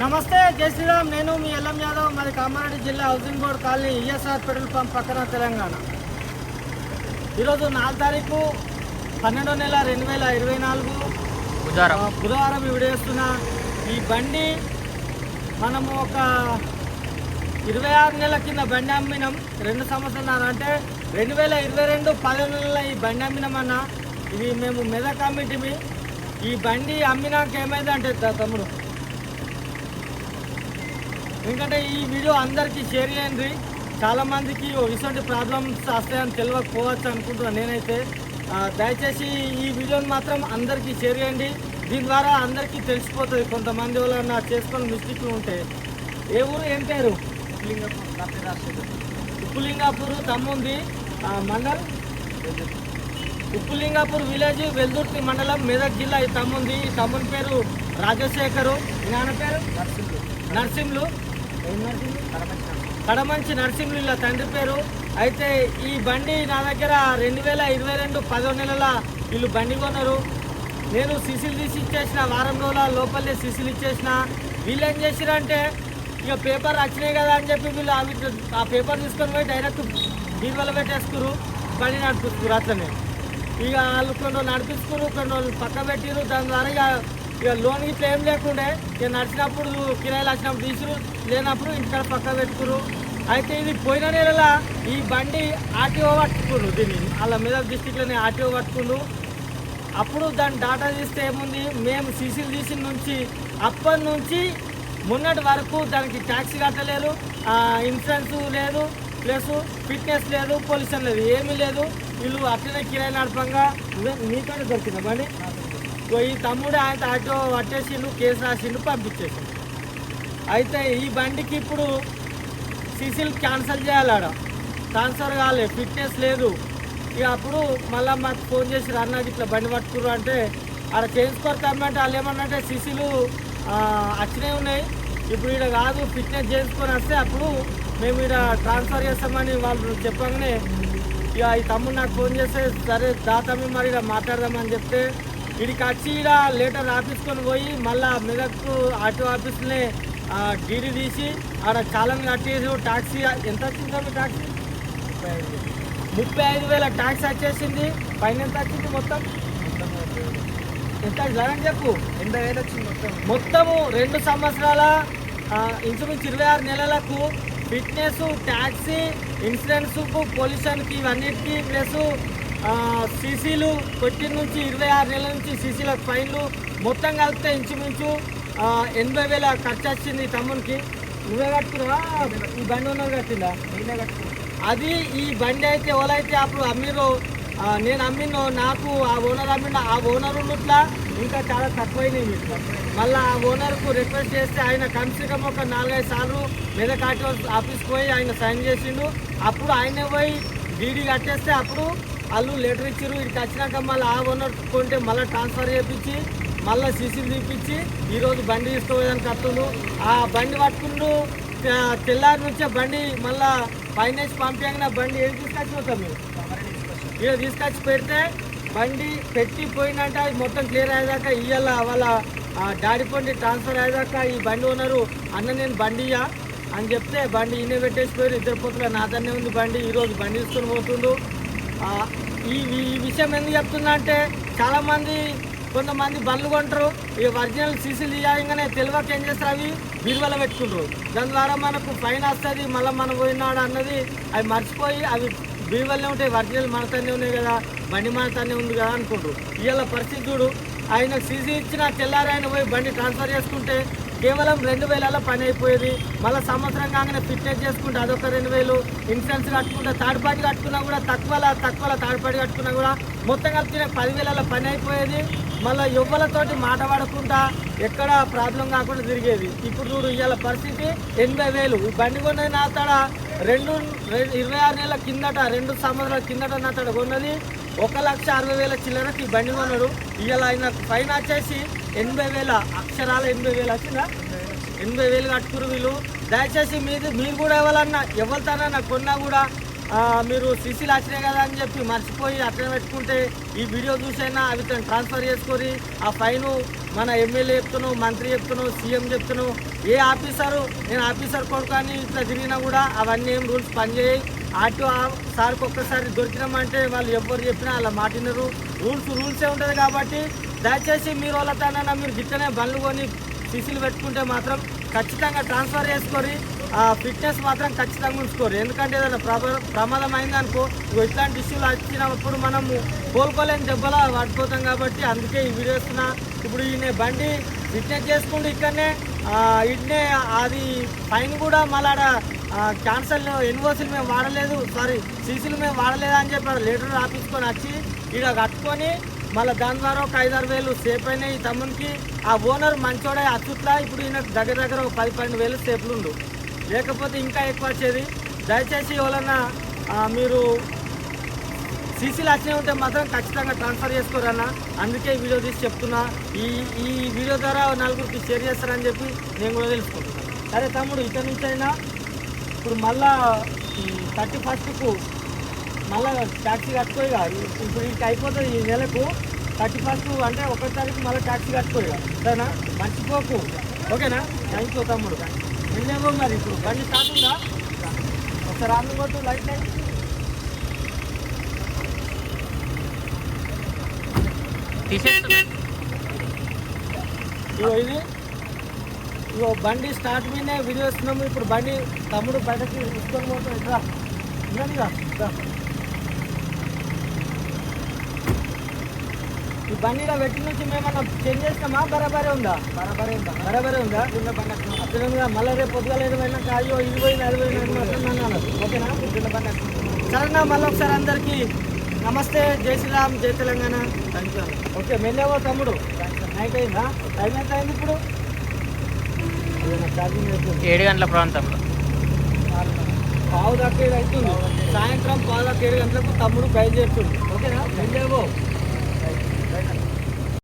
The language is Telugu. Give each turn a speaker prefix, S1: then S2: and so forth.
S1: నమస్తే జై శ్రీరామ్ నేను మీ ఎల్ఎం యాదవ్ మాది కామారెడ్డి జిల్లా housing board colony ESR petrol pump పక్కన తెలంగాణ ఈరోజు నాలుగు తారీఖు పన్నెండో నెల రెండు వేల ఇరవై నాలుగు
S2: బుధవారం
S1: బుధవారం విడేస్తున్న ఈ బండి మనము ఒక ఇరవై ఆరు నెలల కింద బండి అమ్మినాం రెండు సంవత్సరాలు అంటే రెండు వేల ఇరవై రెండు పదిహేను నెలల ఈ బండి అమ్మినాం అన్న ఇది మేము మెదక్ అమ్మిటిమి ఈ బండి అమ్మినాక ఏమైందంటే తమ్ముడు? ఎందుకంటే ఈ వీడియో అందరికీ షేర్ చేయండి. చాలా మందికి ఇటువంటి ప్రాబ్లమ్స్ వస్తాయని తెలియకపోవచ్చు అనుకుంటున్నాను నేనైతే. దయచేసి ఈ వీడియోని మాత్రం అందరికీ షేర్ చేయండి. దీని ద్వారా అందరికీ తెలిసిపోతుంది. కొంతమంది వాళ్ళన్నా చేసుకొని మిస్టేక్లు ఉంటే. ఏ ఊరు? ఏం పేరు? ఉప్పులింగాపూర్ తమ్ముంది. ఆ, మండల్? ఉప్పులింగాపూర్ విలేజ్ వెల్దుర్తి మండలం మెదక్ జిల్లా ఈ తమ్ముంది. ఈ తమ్ముని పేరు రాజశేఖరు. నాన్న పేరు? నర్సింహులు. కడమంచి నర్సింహులు ఇలా తండ్రి పేరు. అయితే ఈ బండి నా దగ్గర రెండు వేల ఇరవై రెండు పదో నెలల వీళ్ళు బండి కొన్నారు. నేను సిసిలు తీసి ఇచ్చేసిన వారం రోజుల లోపలే సిసిలు ఇచ్చేసిన. వీళ్ళు ఏం చేసిరంటే ఇక పేపర్ వచ్చినాయి కదా అని చెప్పి వీళ్ళు ఆ పేపర్ తీసుకొని పోయి డైరెక్ట్ బీరువాలో పెట్టేసుకురు. బండి నడిపిస్తున్నారు అట్లనే. ఇక వాళ్ళు కొన్ని నడిపిస్తున్నారు కొన్ని వాళ్ళు పక్క పెట్టిరు దాని ద్వారా ఇక ఇక లోన్ ఇట్లా ఏం లేకుండే. ఇక నడిచినప్పుడు కిరాయిలు వచ్చినప్పుడు తీసురు లేనప్పుడు ఇంటికాడ పక్క పెట్టుకురు అయితే ఇది పోయిన నెలల ఈ బండి ఆర్టీఓ పట్టుకున్నారు దీన్ని వాళ్ళ మీద డిస్టిక్లోనే ఆర్టీఓ పట్టుకున్నారు అప్పుడు దాని డాటా తీస్తే ఏముంది? మేము సీసీలు తీసిన నుంచి అప్పటి నుంచి మొన్నటి వరకు దానికి ట్యాక్సీ కట్టలేరు ఇన్సూరెన్స్ లేదు. ప్లస్ ఫిట్నెస్ లేదు. పొల్యూషన్ లేదు. ఏమీ లేదు. వీళ్ళు అట్లనే కిరాయి నడపంగా నీతోనే దొరికిందా. బండి ఈ తమ్ముడు ఆయన ఆటో పట్టేసిండు కేసు రాసిండు పంపించేసిండు. అయితే ఈ బండికి ఇప్పుడు సీసీలు క్యాన్సల్ చేయాలి ఆడ ట్రాన్స్ఫర్ కాలే ఫిట్నెస్ లేదు. ఇక అప్పుడు మళ్ళీ మాకు ఫోన్ చేసి అన్నది ఇట్లా బండి పట్టుకురు అంటే ఆడ చేయించుకోరు వాళ్ళు ఏమన్నంటే సిసిలు వచ్చినాయి ఉన్నాయి. ఇప్పుడు ఇక్కడ కాదు ఫిట్నెస్ చేసుకొని వస్తే అప్పుడు మేము ఇక్కడ ట్రాన్స్ఫర్ చేస్తామని వాళ్ళు చెప్పగానే ఇక ఈ తమ్ముడు నాకు ఫోన్ చేస్తే సరే దాతమ్మి మరి ఇక్కడ మాట్లాడదామని చెప్తే ఇడికి వచ్చి ఇక్కడ లేటర్ రాపించుకొని పోయి మళ్ళా మెదక్కు ఆటో ఆఫీస్లోనే డీడీ తీసి ఆడ చాలని కట్టేసి ట్యాక్సీ ఎంత వచ్చింది ట్యాక్సీ ముప్పై ఐదు వేల ట్యాక్స్ వచ్చేసింది పైన ఎంత వచ్చింది మొత్తం? ఎంత జగన్ చెప్పు.
S2: ఎనభై వేలు వచ్చింది మొత్తం?
S1: మొత్తము రెండు సంవత్సరాల ఇంచుమించు ఇరవై ఆరు నెలలకు ఫిట్నెస్ ట్యాక్సీ ఇన్సూరెన్స్కు పొల్యూషన్కి ఇవన్నిటికీ ప్లస్ సీసీలు కొట్టిన నుంచి ఇరవై ఆరు నెలల నుంచి సీసీలకు ఫైన్లు మొత్తం కలిపితే ఇంచుమించు ఎనభై వేల ఖర్చు వచ్చింది తమ్మునికి. నువ్వే కట్టుకున్నావా? ఈ బండి ఉన్నది కట్టిందా?
S2: నేనే కట్టుకున్నాను
S1: అది ఈ బండి అయితే ఎవరైతే అప్పుడు అమ్మిరో నేను అమ్మినో నాకు ఆ ఓనర్ అమ్మిన ఆ ఓనర్ ఉన్నట్లా ఇంకా చాలా తక్కువైనాయి. మీకు మళ్ళీ ఆ ఓనర్కు రిక్వెస్ట్ చేస్తే ఆయన కమ్సీకం ఒక నాలుగైదు సార్లు మెదక్ ఆటో ఆఫీస్కి పోయి ఆయన సైన్ చేసిండు. అప్పుడు ఆయన పోయి డీడీ కట్టేస్తే అప్పుడు వాళ్ళు లెటర్ ఇచ్చారు ఇక్కడికి వచ్చినాక మళ్ళీ ఆ ఓనర్ కొంటే మళ్ళీ ట్రాన్స్ఫర్ చేయించి మళ్ళీ సీసీలు తీపించి ఈరోజు బండి తీసుకోవడానికి కత్తులు ఆ బండి పట్టుకుంటూ తెల్లారి నుంచే బండి మళ్ళీ ఫైనాన్స్ పంపించగానే బండి ఏం తీసుకొచ్చి పోతాం మీరు ఇక తీసుకొచ్చి పెడితే బండి పెట్టి పోయినంటే అది మొత్తం క్లియర్ అయ్యేదాకా ఇయ్యాల వాళ్ళ ఆ, డాడీ ట్రాన్స్ఫర్ అయ్యేదాకా ఈ బండి ఓనరు అన్న నేను బండి ఇయ్యా అని చెప్తే బండి ఈయన పెట్టేసి పోయి ఇద్దరు పోతున్నా నా దాన్నే ఉంది బండి ఈరోజు బండి తీసుకొని పోతుండు. ఈ ఈ విషయం ఎందుకు చెప్తున్నా అంటే చాలామంది కొంతమంది బండ్లు కొంటారు ఈ ఒరిజినల్ సీసీలు ఇవ్వగానే తెలియక ఏం చేస్తారు అవి? బీరువాలో పెట్టుకుంటారు. దాని ద్వారా మనకు ఫైన్ వస్తుంది మళ్ళీ మనం పోయినాడు అన్నది అవి మర్చిపోయి అవి బీరువాలోనే ఉంటాయి ఒరిజినల్ మనతోనే ఉన్నాయి కదా బండి మనతోనే ఉంది కదా అనుకుంటారు. ఇవాళ పరిస్థితి చూడు ఆయన సీసీ ఇచ్చిన తెల్లారి ఆయన పోయి బండి ట్రాన్స్ఫర్ చేసుకుంటే కేవలం రెండు వేలలో పని అయిపోయేది. మళ్ళీ సంవత్సరం కాగానే ఫిట్నెస్ చేసుకుంటే అదొక రెండు వేలు. ఇన్సూరెన్స్ కట్టుకుంటే థర్డ్ పార్టీ కట్టుకున్నా కూడా తక్కువలో తక్కువలో థర్డ్ పార్టీ కట్టుకున్నా కూడా మొత్తం కలిపి పదివేలలో పని అయిపోయేది. మళ్ళీ యువ్వలతోటి మాట పడకుండా ఎక్కడ ప్రాబ్లం కాకుండా తిరిగేది. ఇప్పుడు చూడు ఇవాళ పరిస్థితి ఎనభై వేలు. ఈ బండి కొన్నది నా తడ రెండు ఇరవై ఆరు నెలల కిందట రెండు సంవత్సరాల కిందట నా తడ కొన్నది. ఒక లక్ష అరవై వేల చిల్లరకి ఈ బండి కొన్నాడు. ఇవాళ ఆయన ఫైన్ వచ్చేసి ఎనభై వేల అక్షరాల ఎనభై వేలు వచ్చిందా? ఎనభై వేలు కట్టుకురు వీళ్ళు. దయచేసి మీరు మీరు కూడా ఎవరన్నా ఎవరితోనన్నా కొన్నా కూడా మీరు సిసిలు వచ్చినాయి కదా అని చెప్పి మర్చిపోయి అట్లనే పెట్టుకుంటే ఈ వీడియో చూసైనా అవి తను ట్రాన్స్ఫర్ చేసుకొని ఆ ఫైన్ మన ఎమ్మెల్యే చెప్తున్నావు మంత్రి చెప్తున్నావు సీఎం చెప్తున్నావు ఏ ఆఫీసరు నేను ఆఫీసర్ కొడుకు అని ఇట్లా తిరిగినా కూడా అవన్నీ ఏం రూల్స్ పనిచేయి ఆటో సార్కి ఒక్కసారి దొరికినామంటే వాళ్ళు ఎవరు చెప్పినా అలా మాటినరు రూల్స్ రూల్సే ఉంటుంది కాబట్టి దయచేసి మీరు వాళ్ళతోనైనా మీరు గిట్టనే బండ్లు కొని సీసీలు పెట్టుకుంటే మాత్రం ఖచ్చితంగా ట్రాన్స్ఫర్ చేసుకొని ఆ ఫిట్నెస్ మాత్రం ఖచ్చితంగా ఉంచుకోరు. ఎందుకంటే ఏదైనా ప్రమా ప్రమాదం అయిందనుకో ఇగో ఇట్లాంటి ఇష్యూలు వచ్చినప్పుడు మనము కోలుకోలేని దెబ్బలా పడిపోతాం కాబట్టి అందుకే ఈ వీడియో వేస్తున్నా ఇప్పుడు ఈయన బండి ఫిట్నెస్ చేసుకుంటూ ఇక్కడనే ఇట్నే అది ఫైన్ కూడా మళ్ళా క్యాన్సల్ ఎన్ఓసీలు మేము వాడలేదు. సారీ సీసీలు మేము వాడలేదు అని చెప్పి లెటర్ రాపించుకొని వచ్చి ఇక్కడ కట్టుకొని మళ్ళీ దాని ద్వారా ఒక ఐదారు వేలు సేఫ్ అయినాయి ఈ తమ్మునికి. ఆ ఓనర్ మంచోడే అచ్చుట్లా. ఇప్పుడు ఈయన దగ్గర దగ్గర ఒక పది పన్నెండు వేలు సేఫ్లు ఉండు. లేకపోతే ఇంకా ఎక్కువ వచ్చేది. దయచేసి ఎవరన్నా మీరు సీసీలు వచ్చినవి ఉంటే మాత్రం ఖచ్చితంగా ట్రాన్స్ఫర్ చేసుకోరన్న అందుకే ఈ వీడియో తీసి చెప్తున్నా. ఈ ఈ వీడియో ద్వారా నలుగురికి షేర్ చేస్తారని చెప్పి నేను కూడా తెలుసుకుంటున్నాను సరే తమ్ముడు ఇక్కడి నుంచి అయినా ఇప్పుడు మళ్ళా థర్టీ ఫస్ట్కు మళ్ళా ట్యాక్సీ కట్టుకోయిగా ఇప్పుడు ఇంక అయిపోతుంది ఈ నెలకు థర్టీ ఫస్ట్ అంటే ఒకటి తారీఖు మళ్ళీ ట్యాక్సీ కట్టుకోయిగా సరేనా? మర్చిపోకు. ఓకేనా? థ్యాంక్ యూ తమ్ముడు. వెళ్ళేమో మరి ఇప్పుడు బండి స్టార్ట్ ఉందా? ఒకసారి ఆమె కొట్టు లైట్ లైట్.
S2: తీసేస్తున్నా
S1: ఇగో ఇది. ఇగో బండి స్టార్ట్ మీదే వీడియో ఇప్పుడు బండి తమ్ముడు బయటకి తీసుకొని పోతాం ఇట్లా. ఈ బండి ఇలా పెట్టి నుంచి మేమన్నా చేంజ్ చేసినామా? బరాబరే ఉందా? బరాబరే ఉందా? బరాబరే ఉందా? చిన్న బండి అట్లనే ఉందా మళ్ళీ రేపు పొద్దుగాల ఏమైనా అయ్యో ఇది పోయింది అది పోయింది అని మాత్రం నన్ను అనదు ఓకేనా? చిన్న బండి సరేనా? మళ్ళీ ఒకసారి అందరికీ నమస్తే. జై శ్రీరామ్ జై తెలంగాణ. ఓకే మెల్లేవో తమ్ముడు. నైట్ అయిందా టైం ఎంత అయింది ఇప్పుడు?
S2: ఏడు గంటల ప్రాంతంలో.
S1: పావు దాకా ఏడు అవుతుంది. సాయంత్రం పావు దాకా ఏడు గంటలకు తమ్ముడు బయలుదేరుతుంది. ఓకేనా? వెళ్ళేవో.